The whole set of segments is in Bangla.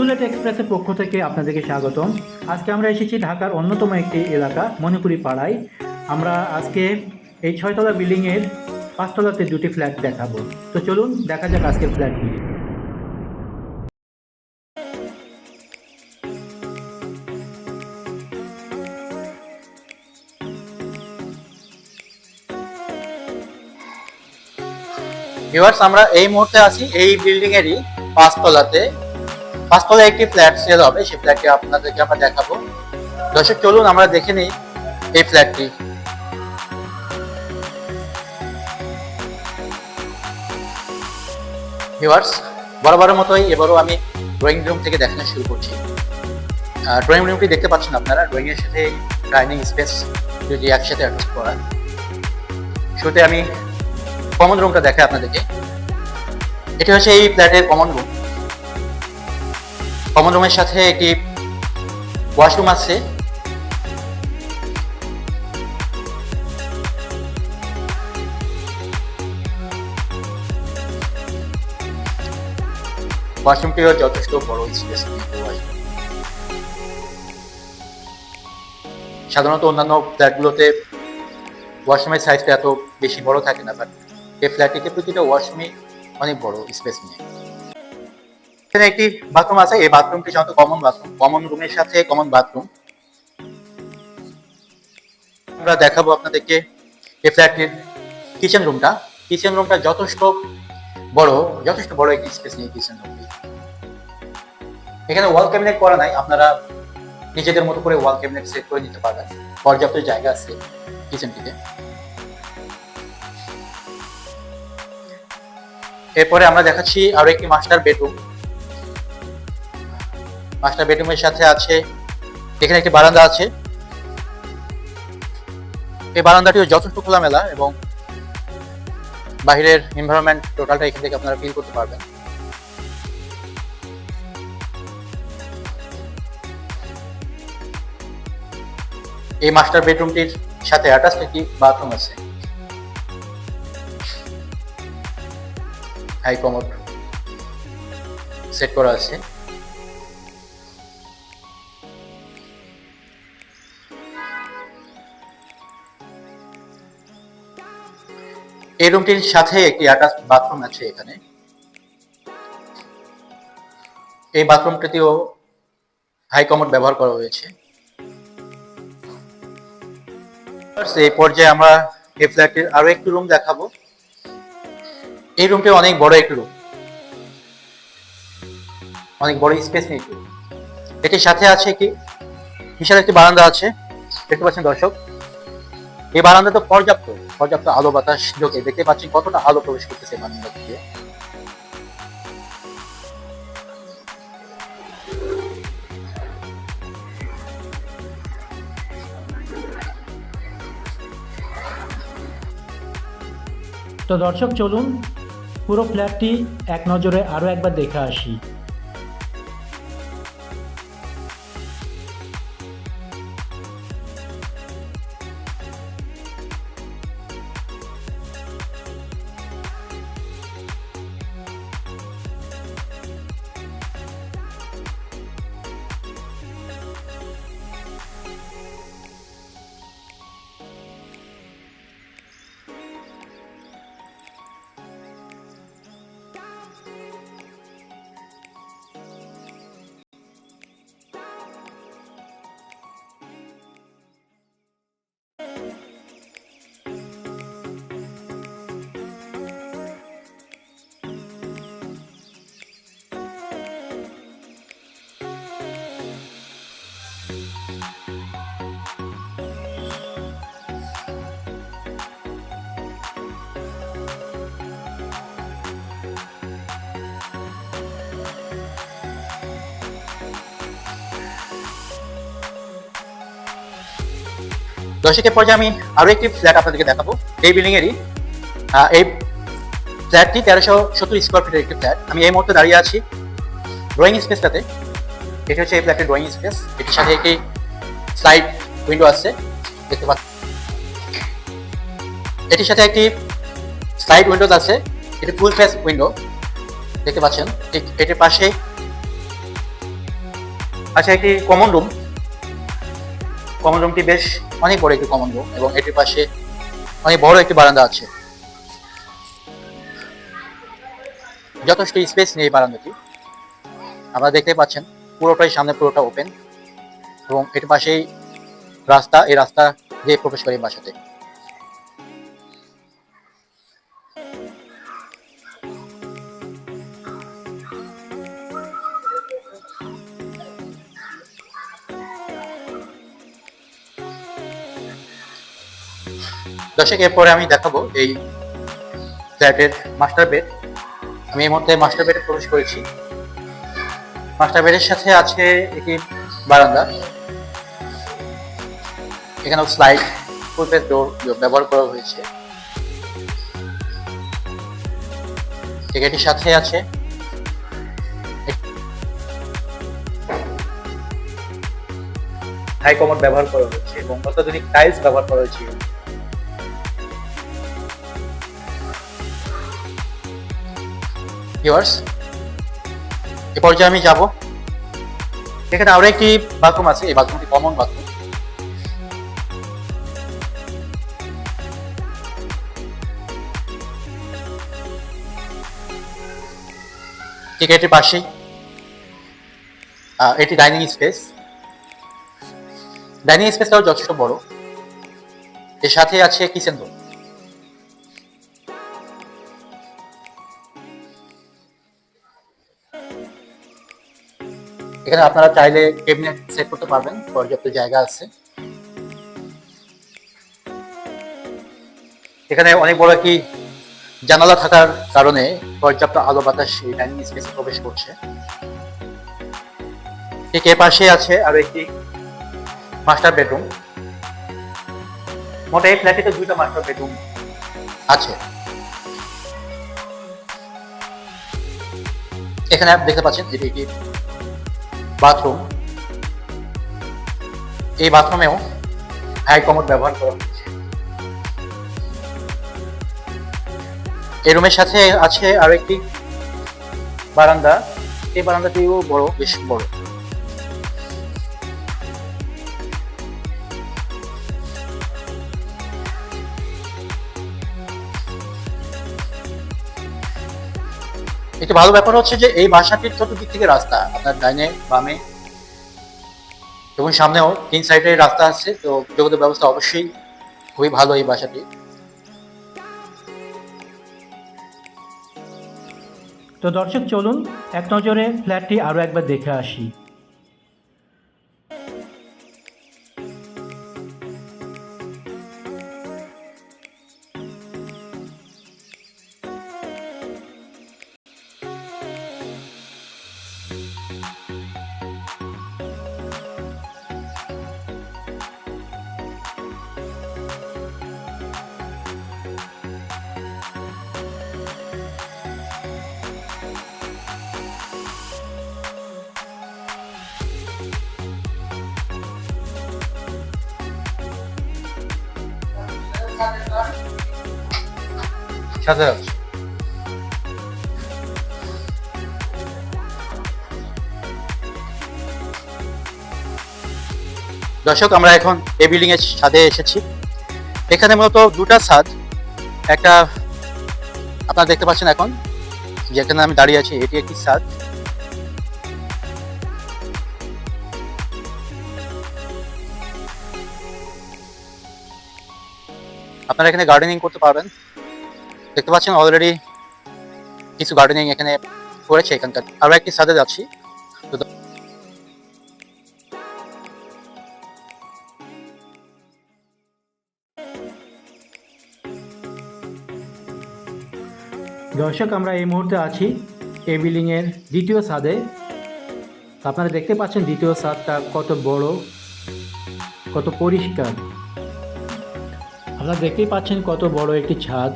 সিলেট এক্সপ্রেসের পক্ষ থেকে আপনাদেরকে স্বাগতম। আজকে আমরা এসেছি ঢাকার অন্যতম একটি এলাকা মণিপুরি পাড়ায় আমরা আজকে এই ছয়তলা বিল্ডিংয়ের পাঁচতলাতে দুটি ফ্ল্যাট দেখাবো। তো চলুন, দেখা যাক আজকের ফ্ল্যাটগুলি। ভিউয়ার্স আমরা এই মুহূর্তে আছি এই বিল্ডিং এরই পাঁচতলাতে। পাঁচতলায় একটি ফ্ল্যাট সেল হবে, সেই ফ্ল্যাটটি আপনাদেরকে আমরা দেখাবো। দর্শক, চলুন আমরা দেখে নিই এই ফ্ল্যাটটি ভিউয়ার্স বরাবরের মতোই এবারও আমি ড্রয়িং রুম থেকে দেখানো শুরু করছি। ড্রয়িং রুমটি দেখতে পাচ্ছেন আপনারা ড্রয়িং এর সাথে ডাইনিং স্পেস যদি একসাথে অ্যাটাচ করা। শুরুতে আমি কমন রুমটা দেখাই আপনাদেরকে। এটি হচ্ছে এই ফ্ল্যাটের কমন রুম কমন রুমের সাথে একটি ওয়াশরুম আছে। ওয়াশরুমটিও যথেষ্ট বড় স্পেস সাধারণত অন্যান্য ফ্ল্যাটগুলোতে ওয়াশরুমের সাইজটা এত বেশি বড় থাকে না বাট এই ফ্ল্যাটটিতে প্রতিটা ওয়াশরুমই অনেক বড় স্পেস নিয়ে এখানে একটি বাথরুম আছে। এই বাথরুমটি সাধারণত কমন বাথরুম কমন রুমের সাথে কমন বাথরুম আমরা দেখাবো আপনাদেরকে এই ফ্ল্যাটটির কিচেন রুমটা কিচেন রুমটা যথেষ্ট বড় যথেষ্ট বড় একটি স্পেস নিয়ে কিচেন রুমটি এখানে ওয়াল ক্যাবিনেট করা নাই। আপনারা নিজেদের মতো করে ওয়াল ক্যাবিনেট সেট করে নিতে পারবেন। পর্যাপ্ত জায়গা আছে কিচেনটিতে এরপরে আমরা দেখাচ্ছি আরও একটি মাস্টার বেডরুম মাস্টার বেডরুমের সাথে আছে। এখানে একটি বারান্দা আছে। এই বারান্দাটিও যথেষ্ট খোলামেলা এবং বাহিরের এনভায়রনমেন্ট টোটালটা এখান থেকে আপনারা ফিল করতে পারবেন। এই মাস্টার বেডরুমটির সাথে অ্যাটাচ একটি বাথরুম আছে। হাই কমোড সেট করা আছে। এই রুমটির সাথে একটি অ্যাটাচ বাথরুম আছে এখানে। এই বাথরুমটিতেও হাই কমোড ব্যবহার করা হয়েছে। এই পর্যায়ে আমরা এই ফ্ল্যাটের আরও একটি রুম দেখাবো। এই রুমটি অনেক বড় একটি রুম অনেক বড় স্পেস নেই। এটির সাথে আছে কি বিশাল একটি বারান্দা আছে। দেখতে পাচ্ছেন দর্শক, এই বারান্দা তো পর্যাপ্ত। পর্যাপ্ত আলো বাতাস ঢোকে দেখতে পাচ্ছেন কতটা আলো প্রবেশ করতেছে বারান্দা দিয়ে। তো দর্শক, চলুন পুরো ফ্ল্যাটটি এক নজরে আরও একবার দেখে আসি। দর্শকের পর্যায়ে আমি আরও একটি ফ্ল্যাট আপনাদেরকে দেখাবো। এই বিল্ডিং এরই আহ, এই ফ্ল্যাটটি তেরোশো সত্তর স্কোয়ার ফিটের একটি ফ্ল্যাট আমি এই মুহূর্তে দাঁড়িয়ে আছি ড্রয়িং স্পেসটাতে এটি হচ্ছে এই ফ্ল্যাটের ড্রয়িং স্পেস এটির সাথে একটি স্লাইড উইন্ডো আছে। দেখতে পাচ্ছেন। এটির সাথে একটি স্লাইড উইন্ডোজ আছে। এটি ফুল ফেস উইন্ডো দেখতে পাচ্ছেন। ঠিক এটির পাশে আছে একটি কমন রুম কমন রুমটি বেশ অনেক বড় একটি কমন রুম এবং এটির পাশে অনেক বড় একটি বারান্দা আছে। যথেষ্ট স্পেস নেই এই বারান্দাটি। আপনারা দেখতে পাচ্ছেন, পুরোটাই সামনে পুরোটা ওপেন এবং এটির পাশেই রাস্তা, এই রাস্তা দিয়ে প্রবেশ করে বাসাতে। দর্শক এরপরে আমি দেখাবো এই ফ্ল্যাটের মাস্টার বেড। আমি এই মুহূর্তে মাস্টার বেডে প্রবেশ করেছি। মাস্টার বেডের সাথে আছে একটি বারান্দা। এখানেও স্লাইড ফুলপেস ডোর ব্যবহার করা হয়েছে। এটির সাথে আছে হাই কমোড ব্যবহার করা হয়েছে এবং অত্যাধুনিক টাইলস ব্যবহার করা হয়েছে। ভিউয়ার্স এ পর্যায়ে আমি যাব। এখানে আরও একটি বাথরুম আছে, এই বাথরুমটি কমন বাথরুম। ঠিক এটির পাশেই এটি ডাইনিং স্পেস। ডাইনিং স্পেসটাও যথেষ্ট বড়। এর সাথে আছে কিচেন রুম এখানে আপনারা চাইলে ক্যাবিনেট সেট করতে পারবেন, পর্যাপ্ত জায়গা আছে। এখানে অনেক বড় কি জানালা থাকার কারণে পর্যাপ্ত আলো বাতাস এই ডাইনিং স্পেসে প্রবেশ করছে। ঠিক এ পাশে আছে আর একটি মাস্টার বেডরুম মোট এই ফ্ল্যাটে দুইটা মাস্টার বেডরুম আছে। এখানে দেখতে পাচ্ছেন এটি একটি বাথরুম এই বাথরুমেও হাই কমোড ব্যবহার করা হয়েছে। এই রুমের সাথে আছে আরও একটি বারান্দা। এই বারান্দাটিও বড়, বেশ বড়। একটি ভালো ব্যাপার হচ্ছে যে এই বাসাটির চতুর্দিক থেকে রাস্তা, আপনার ডাইনে, বামে, এবং সামনেও তিন সাইডে রাস্তা আছে, তো যোগাযোগ ব্যবস্থা অবশ্যই খুবই ভালো এই বাসাটি তো দর্শক, চলুন এক নজরে ফ্ল্যাটটি আরও একবার দেখে আসি। সাথে আছে দর্শক, আমরা এখন এই বিল্ডিং এর ছাদে এসেছি। এখানে মূলত দুটা ছাদ, একটা আপনারা দেখতে পাচ্ছেন এখন, যেখানে আমি দাঁড়িয়ে আছি, এটি একটি ছাদ। আপনারা এখানে গার্ডেনিং করতে পারবেন। দেখতে পাচ্ছেন অলরেডি কিছু গার্ডেনিং এখানে করেছে এখানকার। আরও একটি ছাদে যাচ্ছি। দর্শক, আমরা এই মুহূর্তে আছি এই বিল্ডিংয়ের দ্বিতীয় তো আপনারা দেখতে পাচ্ছেন দ্বিতীয় ছাদটা কত বড়, কত পরিষ্কার। আপনারা দেখতেই পাচ্ছেন কত বড় একটি ছাদ।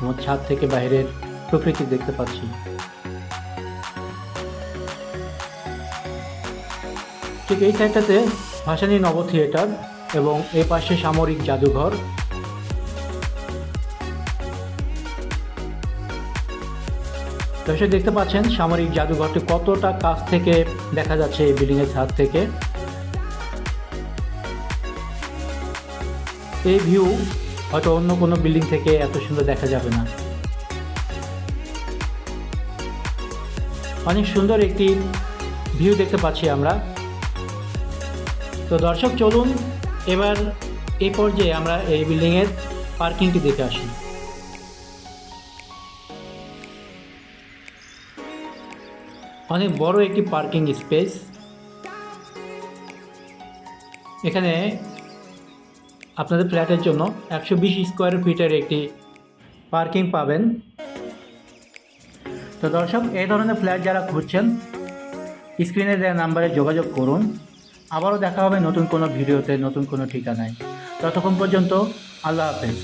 এবং ছাদ থেকে বাইরের প্রকৃতি দেখতে পাচ্ছি। ঠিক এই সাইডটাতে ভাসানী নব থিয়েটার এবং এ পাশে সামরিক জাদুঘর। দর্শক দেখতে পাচ্ছেন সামরিক জাদুঘরটি কতটা কাছ থেকে দেখা যাচ্ছে এই বিল্ডিংয়ের ছাদ থেকে। এই ভিউ হয়তো অন্য কোনো বিল্ডিং থেকে এত সুন্দর দেখা যাবে না। অনেক সুন্দর একটি ভিউ দেখতে পাচ্ছি আমরা। তো দর্শক, চলুন এবার এই পর্যায়ে আমরা এই বিল্ডিংয়ের পার্কিংটি দেখে আসি। অনেক বড় একটি পার্কিং স্পেস এখানে আপনাদের ফ্ল্যাটের জন্য একশো বিশ স্কোয়ার ফিটের একটি পার্কিং পাবেন। তো দর্শক, এই ধরনের ফ্ল্যাট যারা খুঁজছেন, স্ক্রিনে দেওয়া নাম্বারে যোগাযোগ করুন। আবারও দেখা হবে নতুন কোনো ভিডিওতে, নতুন কোনো ঠিকানায়। ততক্ষণ পর্যন্ত আল্লাহ হাফেজ।